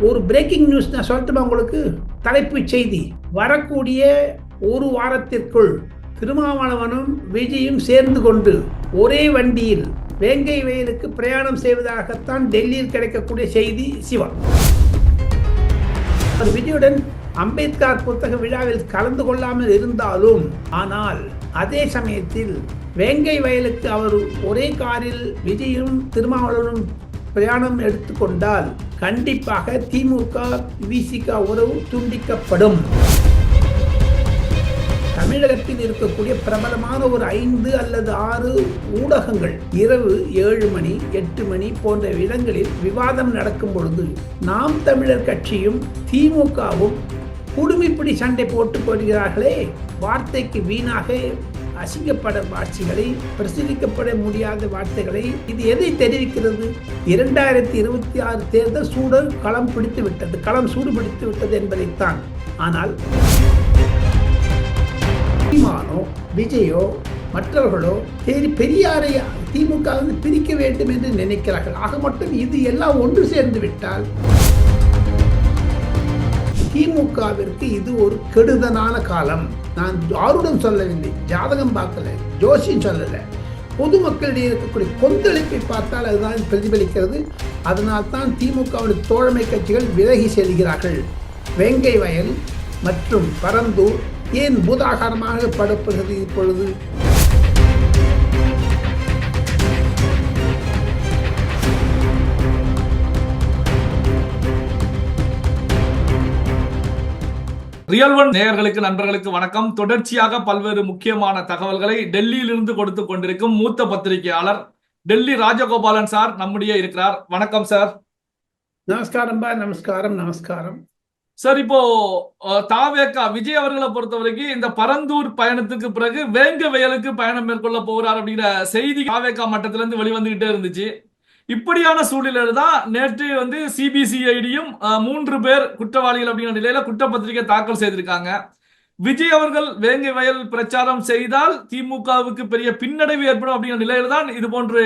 ஒரு breaking news நான் சொல்லட்டுமா உங்களுக்கு? தலைப்புச் செய்தி. வரக்கூடிய ஒரு வாரத்திற்குள் திருமாவளவனும் விஜயும் சேர்ந்து கொண்டு ஒரே வண்டியில் வேங்கை வயலுக்கு பிரயாணம் செய்வதாகத்தான் டெல்லியில் கிடைக்கக்கூடிய செய்தி சிவா விஜயுடன் அம்பேத்கர் புத்தக விழாவில் கலந்து கொள்ளாமல் இருந்தாலும் ஆனால் அதே சமயத்தில் வேங்கை வயலுக்கு அவர் ஒரே காரில் விஜயும் திருமாவளவனும் பிரயாணம் எடுத்துக்கொண்டால் கண்டிப்பாக திமுக விசிக உறவு துண்டிக்கப்படும். தமிழகத்தில் இருக்கக்கூடிய பிரபலமான ஒரு ஐந்து அல்லது ஆறு ஊடகங்கள் இரவு ஏழு மணி எட்டு மணி போன்ற இடங்களில் விவாதம் நடக்கும் பொழுது நாம் தமிழர் கட்சியும் திமுகவும் குடுமிப்பிடி சண்டை போட்டுக் கொள்கிறார்களே. வார்த்தைக்கு வீணாக அசிங்கப்பட ஆட்சிகளை பிரசுரிக்கப்பட முடியாத வார்த்தைகளை இது எதை தெரிவிக்கிறது? இரண்டாயிரத்தி இருபத்தி ஆறு தேர்தல் சூடு களம் பிடித்து விட்டது களம் சூடு பிடித்து விட்டது என்பதைத்தான். ஆனால் சீமானோ விஜயோ மற்றவர்களோ சரி பெரியாரை திமுக வந்து பிரிக்க வேண்டும் என்று நினைக்கிறார்கள். ஆக மட்டும் இது எல்லாம் ஒன்று சேர்ந்து விட்டால் திமுகவிற்கு இது ஒரு கெடுதலான காலம். நான் யாருடன் சொல்லவில்லை ஜாதகம் பார்க்கல ஜோசியம் சொல்லலை. பொதுமக்களிடையே இருக்கக்கூடிய கொந்தளிப்பை பார்த்தால் அதுதான் பிரதிபலிக்கிறது. அதனால் தான் திமுகவுடைய தோழமை கட்சிகள் விலகி செல்கிறார்கள். வெங்கை வயல் மற்றும் பரந்தூர் ஏன் பூதாகாரமாக படப்படுகிறது இப்பொழுது? ரியல் ஒன் நேயர்களுக்கு நண்பர்களுக்கு வணக்கம். தொடர்ச்சியாக பல்வேறு முக்கியமான தகவல்களை டெல்லியில் இருந்து கொடுத்து கொண்டிருக்கும் மூத்த பத்திரிகையாளர் டெல்லி ராஜகோபாலன் சார் நம்முடைய இருக்கிறார். வணக்கம் சார். நமஸ்காரம் பா நமஸ்காரம் நமஸ்காரம். சார் இப்போ தாவேக்கா விஜய் அவர்களை பொறுத்த வரைக்கும் இந்த பரந்தூர் பயணத்துக்கு பிறகு வேங்க வயலுக்கு பயணம் மேற்கொள்ள போகிறார் அப்படிங்கிற செய்தி தாவேக்கா மட்டத்துல இருந்து வெளிவந்துகிட்டே இருந்துச்சு. இப்படியான சூழ்நிலையில தான் நேற்று வந்து சிபிசிஐடியும் மூன்று பேர் குற்றவாளிகள் அப்படிங்கிற நிலையில குற்றப்பத்திரிகை தாக்கல் செய்திருக்காங்க. விஜய் அவர்கள் வேங்கை வயல் பிரச்சாரம் செய்தால் திமுகவுக்கு பெரிய பின்னடைவு ஏற்படும் அப்படிங்கிற நிலையில தான் இது போன்று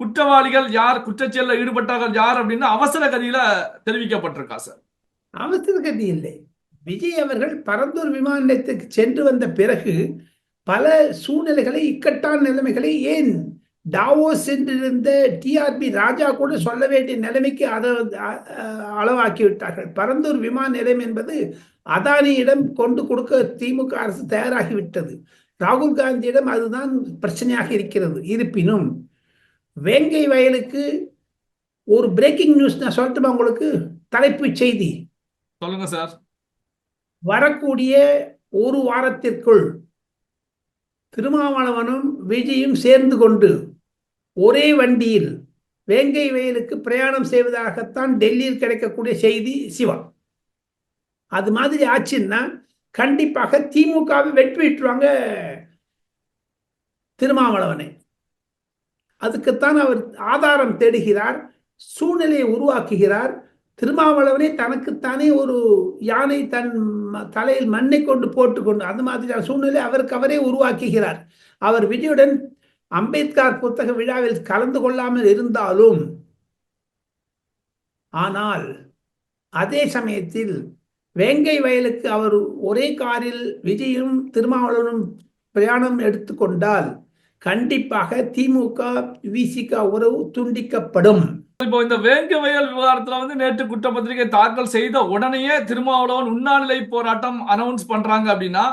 குற்றவாளிகள் யார் குற்றச்செயலில் ஈடுபட்டார்கள் யார் அப்படின்னு அவசர கதியில தெரிவிக்கப்பட்டிருக்கா சார்? அவசர கதி இல்லை. விஜய் அவர்கள் பரந்தூர் விமான நிலையத்துக்கு சென்று வந்த பிறகு பல சூழ்நிலைகளை இக்கட்டான நிலைமைகளை ஏன் டாவோஸ் சென்றிருந்த டிஆர்பி ராஜா கூட சொல்ல வேண்டிய நிலைமைக்கு அதை அளவாக்கி விட்டார்கள். பரந்தூர் விமான நிலையம் என்பது அதானியிடம் கொண்டு கொடுக்க திமுக அரசு தயாராகிவிட்டது ராகுல் காந்தியிடம் அதுதான் பிரச்சனையாக இருக்கிறது. இருப்பினும் வேங்கை வயலுக்கு ஒரு பிரேக்கிங் நியூஸ் நான் சொல்லட்டுமா உங்களுக்கு? தலைப்புச் செய்தி. சொல்லுங்க சார். வரக்கூடிய ஒரு வாரத்திற்குள் திருமாவளவனும் விஜயும் சேர்ந்து கொண்டு ஒரே வண்டியில் வேங்கை வயலுக்கு பிரயாணம் செய்வதாகத்தான் டெல்லியில் கிடைக்கக்கூடிய செய்தி சிவா. அது மாதிரி ஆச்சுன்னா கண்டிப்பாக திமுகவை வெற்றி விட்டுருவாங்க திருமாவளவனை. அதுக்குத்தான் அவர் ஆதாரம் தேடுகிறார் சூழ்நிலையை உருவாக்குகிறார். திருமாவளவனே தனக்குத்தானே ஒரு யானை தன் ம- தலையில் மண்ணை கொண்டு போட்டுக்கொண்டு அந்த மாதிரியான சூழ்நிலை அவருக்கு அவரே உருவாக்குகிறார். அவர் விஜயுடன் அம்பேத்கர் புத்தக விழாவில் கலந்து கொள்ளாமல் இருந்தாலும் ஆனால் அதே சமயத்தில் வேங்கை வயலுக்கு அவர் ஒரே காரில் விஜயும் திருமாவளவனும் பிரயாணம் எடுத்துக்கொண்டால் கண்டிப்பாக திமுக விசிக உறவு துண்டிக்கப்படும். இப்போ இந்த வேங்க வயல் விவகாரத்துல வந்து நேற்று குற்றப்பத்திரிகை தாக்கல் செய்த உடனேயே திருமாவளவன் உண்ணாநிலை போராட்டம் அனௌன்ஸ் பண்றாங்க அப்படின்னா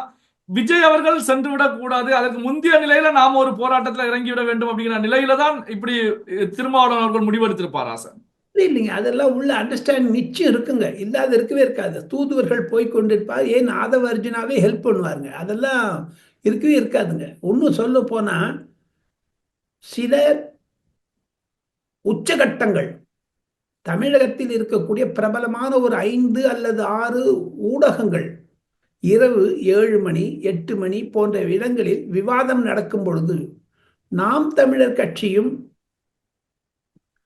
விஜய் அவர்கள் சென்று விடக் கூடாது அதற்கு முந்தைய நிலையில நாம ஒரு போராட்டத்துல இறங்கிவிட வேண்டும் அப்படிங்கிற நிலையில தான் இப்படி திருமாவளவன் அவர்கள் முடிவெடுத்திருப்பாரா சார்? இல்லைங்க. அதெல்லாம் உள்ள அண்டர்ஸ்டாண்ட் நிச்சயம் இருக்குங்க. இல்லாத இருக்கவே இருக்காது. தூதுவர்கள் போய் கொண்டிருப்பார். ஏன் ஆதவ அர்ஜுனாவே ஹெல்ப் பண்ணுவாருங்க? அதெல்லாம் இருக்கவே இருக்காதுங்க. ஒன்றும் சொல்ல போனா சில உச்சகட்டங்கள் தமிழகத்தில் இருக்கக்கூடிய பிரபலமான ஒரு ஐந்து அல்லது ஆறு ஊடகங்கள் இரவு ஏழு மணி எட்டு மணி போன்ற இடங்களில் விவாதம் நடக்கும் பொழுது நாம் தமிழர் கட்சியும்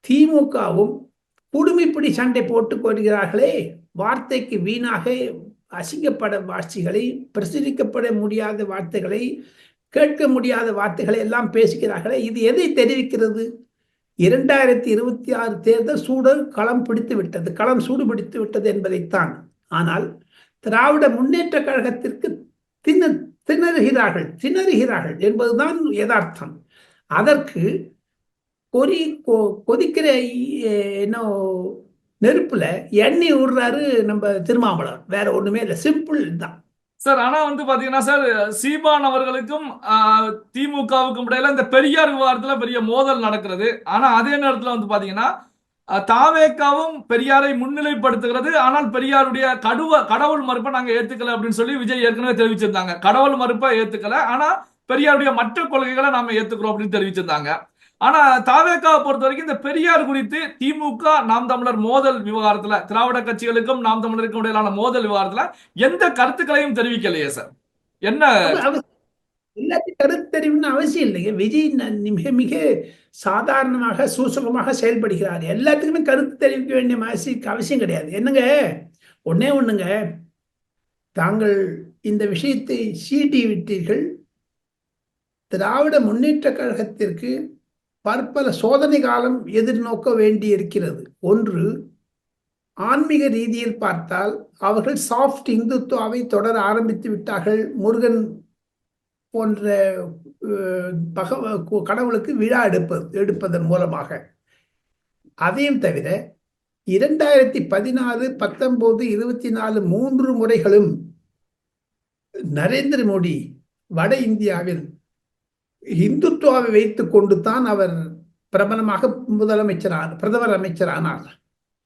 திமுகவும் குடுமிப்பிடி சண்டை போட்டுக் கொள்கிறார்களே. வார்த்தைக்கு வீணாக அசிங்கப்பட வாட்சிகளை பிரசுரிக்கப்பட முடியாத வார்த்தைகளை கேட்க முடியாத வார்த்தைகளை எல்லாம் பேசுகிறார்களே. இது எதை தெரிவிக்கிறது? இரண்டாயிரத்தி இருபத்தி ஆறு தேர்தல் சூடு களம் பிடித்து விட்டது. களம் சூடு பிடித்து விட்டது என்பதைத்தான். ஆனால் திராவிட முன்னேற்ற கழகத்திற்கு திண திணறுகிறார்கள் திணறுகிறார்கள் என்பதுதான் யதார்த்தம். அதற்கு கொதி கொ- கொதிக்கிற என்ன நெருப்புல எண்ணெய் விடுறாரு நம்ம திருமாவளவன். வேற ஒண்ணுமே இல்லை. சிம்பிள் தான் சார் ஆனா வந்து பாத்தீங்கன்னா சார் சீமான் அவர்களுக்கும் திமுகவுக்கும் இடையில இந்த பெரியார் விவகாரத்துல பெரிய மோதல் நடக்கிறது. ஆனா அதே நேரத்துல வந்து பாத்தீங்கன்னா தாவேக்காவும் பெரியாரை முன்னிலைப்படுத்துகிறது. ஆனால் பெரியாருடைய கடுவ கடவுள் மறுப்பை நாங்க ஏத்துக்கல அப்படின்னு சொல்லி விஜய் ஏற்கனவே தெரிவிச்சிருந்தாங்க. கடவுள் மறுப்பை ஏத்துக்கல. ஆனா பெரியாருடைய மற்ற கொள்கைகளை நாம ஏத்துக்கிறோம் அப்படின்னு தெரிவிச்சிருந்தாங்க. ஆனா தாவேக்காவை பொறுத்த வரைக்கும் இந்த பெரியார் குறித்து திமுக நாம் தமிழர் மோதல் விவகாரத்துல திராவிட கட்சிகளுக்கும் நாம் தமிழருக்கும் இடையிலான மோதல் விவகாரத்துல எந்த கருத்துக்களையும் தெரிவிக்கலையே சார். என்ன? எல்லாத்தையும் கருத்து தெரிவுன்னு அவசியம் இல்லைங்க விஜய் மிக மிக சாதாரணமாக சூசகமாக செயல்படுகிறார். எல்லாத்துக்குமே கருத்து தெரிவிக்க வேண்டிய அவசியம் அவசியம் கிடையாது. என்னங்க? ஒன்னே ஒண்ணுங்க. தாங்கள் இந்த விஷயத்தை சீட்டி விட்டீர்கள். திராவிட முன்னேற்ற கழகத்திற்கு பற்பல சோதனை காலம் எதிர்நோக்க வேண்டியிருக்கிறது. ஒன்று ஆன்மீக ரீதியில் பார்த்தால் அவர்கள் சாஃப்ட் இந்துத்துவாவை தொடர ஆரம்பித்து விட்டார்கள். முருகன் போன்ற பகவ கு- கடவுளுக்கு விழா எடுப்பது எடுப்பதன் மூலமாக. அதையும் தவிர இரண்டாயிரத்தி பதினாறு பத்தொன்பது இருபத்தி நாலு மூன்று முறைகளும் நரேந்திர மோடி வட இந்தியாவில் இந்துத்துவாவை வைத்து கொண்டு தான் அவர் பிரபலமாக முதலமைச்சரான பிரதமர் அமைச்சரானார்.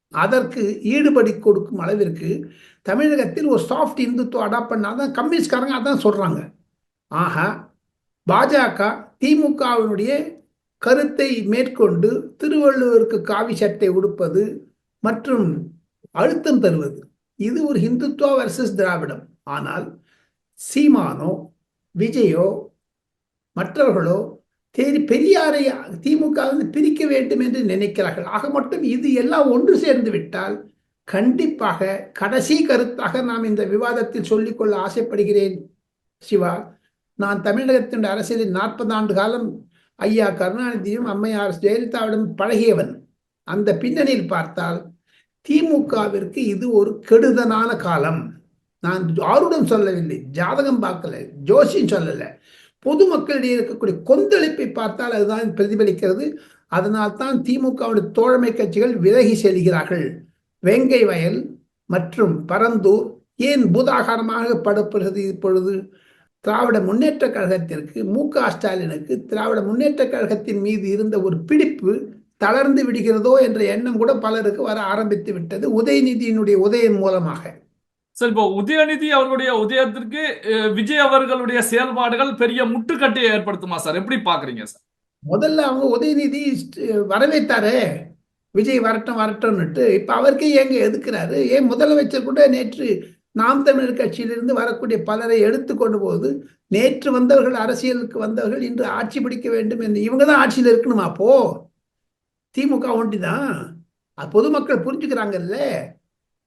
அதற்கு ஈடுபடி கொடுக்கும் அளவிற்கு தமிழகத்தில் ஒரு சாஃப்ட் இந்துத்துவம் அடாப்ட் பண்ணாதான் கம்யூனிஸ்ட்காரங்க அதான் சொல்றாங்க. ஆக பாஜக திமுகவினுடைய கருத்தை மேற்கொண்டு திருவள்ளுவருக்கு காவி சட்டை உடுப்பது மற்றும் அழுத்தம் தருவது. இது ஒரு ஹிந்துத்வா வர்சஸ் திராவிடம். ஆனால் சீமானோ விஜயோ மற்றவர்களோ தேடி பெரியாரை திமுக வந்து பிரிக்க வேண்டும் என்று நினைக்கிறார்கள். ஆக மட்டும் இது எல்லாம் ஒன்று சேர்ந்து விட்டால் கண்டிப்பாக கடைசி கருத்தாக நாம் இந்த விவாதத்தில் சொல்லிக்கொள்ள ஆசைப்படுகிறேன். சிவா நான் தமிழகத்தின் அரசியலில் நாற்பது ஆண்டு காலம் ஐயா கருணாநிதியும் அம்மையார் ஜெயலலிதாவிடம் பழகியவன். அந்த பின்னணியில் பார்த்தால் திமுகவிற்கு இது ஒரு கெடுதலான காலம். நான் யாருடன் சொல்லவில்லை ஜாதகம் பார்க்கல ஜோசியம் சொல்லலை. பொதுமக்களிடையே இருக்கக்கூடிய கொந்தளிப்பை பார்த்தால் அதுதான் பிரதிபலிக்கிறது. அதனால் தான் திமுகவுடைய தோழமை கட்சிகள் விலகி செல்கிறார்கள். வெங்கை வயல் மற்றும் பரந்தூர் ஏன் பூதாகாரமாக படப்படுகிறது இப்பொழுது? திராவிட முன்னேற்ற கழகத்திற்கு மு க ஸ்டாலினுக்கு திராவிட முன்னேற்ற கழகத்தின் மீது இருந்த ஒரு பிடிப்பு தளர்ந்து விடுகிறதோ என்ற எண்ணம் கூட பலருக்கு வர ஆரம்பித்து விட்டது உதயநிதியினுடைய உதயம் மூலமாக. சார் இப்போ உதயநிதி அவர்களுடைய உதயத்திற்கு விஜய் அவர்களுடைய செயல்பாடுகள் பெரிய முட்டுக்கட்டையை ஏற்படுத்துமா சார்? எப்படி பாக்குறீங்க சார்? முதல்ல அவங்க உதயநிதி வரவேற்றாரே விஜய் வரட்டும் வரட்டும்னுட்டு இப்ப அவருக்கே ஏங்க எதுக்குறாரு? ஏன் முதலமைச்சர் கூட நேற்று நாம் தமிழர் கட்சியிலிருந்து வரக்கூடிய பலரை எடுத்து போது நேற்று வந்தவர்கள் அரசியலுக்கு வந்தவர்கள் இன்று ஆட்சி பிடிக்க வேண்டும் என்று இவங்க தான் ஆட்சியில் இருக்கணுமா அப்போ? திமுக ஒண்டி தான் அது பொதுமக்கள் புரிஞ்சுக்கிறாங்கல்ல.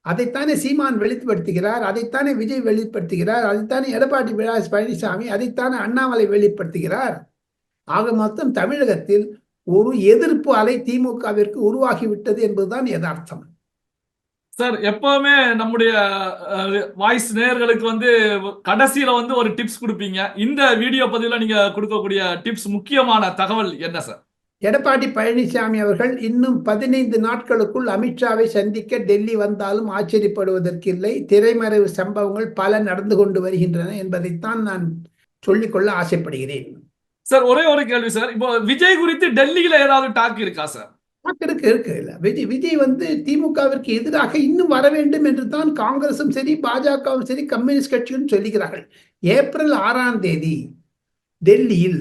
அதைத்தானே சீமான் வெளிப்படுத்துகிறார் அதைத்தானே விஜய் வெளிப்படுத்துகிறார் அதைத்தானே எடப்பாடி பழனிசாமி அதைத்தானே அண்ணாமலை வெளிப்படுத்துகிறார். ஆக மொத்தம் தமிழகத்தில் ஒரு எதிர்ப்பு அலை திமுகவிற்கு உருவாகிவிட்டது என்பதுதான் யதார்த்தம். சார் எப்பவுமே நம்முடைய வாய்ஸ் நேயர்களுக்கு வந்து கடைசியில வந்து ஒரு டிப்ஸ் கொடுப்பீங்க. இந்த வீடியோ பதிவுல நீங்க கொடுக்கக்கூடிய டிப்ஸ் முக்கியமான தகவல் என்ன சார்? எடப்பாடி பழனிசாமி அவர்கள் இன்னும் பதினைந்து நாட்களுக்குள் அமித்ஷாவை சந்திக்க டெல்லி வந்தாலும் ஆச்சரியப்படுவதற்கில்லை திரைமறைவு சம்பவங்கள் பல நடந்து கொண்டு வருகின்றன என்பதைத்தான் நான் சொல்லிக்கொள்ள ஆசைப்படுகிறேன். சார் ஒரே ஒரு கேள்வி சார். இப்போ விஜய் குறித்து டெல்லியில ஏதாவது டாக் இருக்கா சார்? இருக்கு இருக்கு. இல்ல விஜய் விஜய் வந்து திமுகவிற்கு எதிராக இன்னும் வர வேண்டும் என்று தான் காங்கிரசும் சரி பாஜகவும் சரி கம்யூனிஸ்ட் கட்சியும் சொல்லுகிறார்கள் ஏப்ரல் ஆறாம் தேதி டெல்லியில்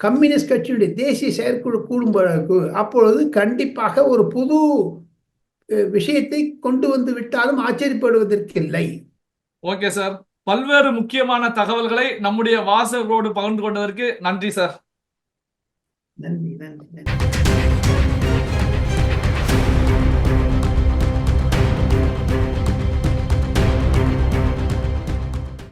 கம்யூனிஸ்ட் கட்சியுடைய தேசிய செயற்குழு கூடும் பொழுது அப்பொழுது கண்டிப்பாக ஒரு புது விஷயத்தை கொண்டு வந்து விட்டாலும் ஆச்சரியப்படுவதற்கில்லை. Okay sir. பல்வேறு முக்கியமான தகவல்களை நம்முடைய வாசகரோடு பகிர்ந்து கொண்டதற்கு நன்றி சார். நன்றி நன்றி நன்றி.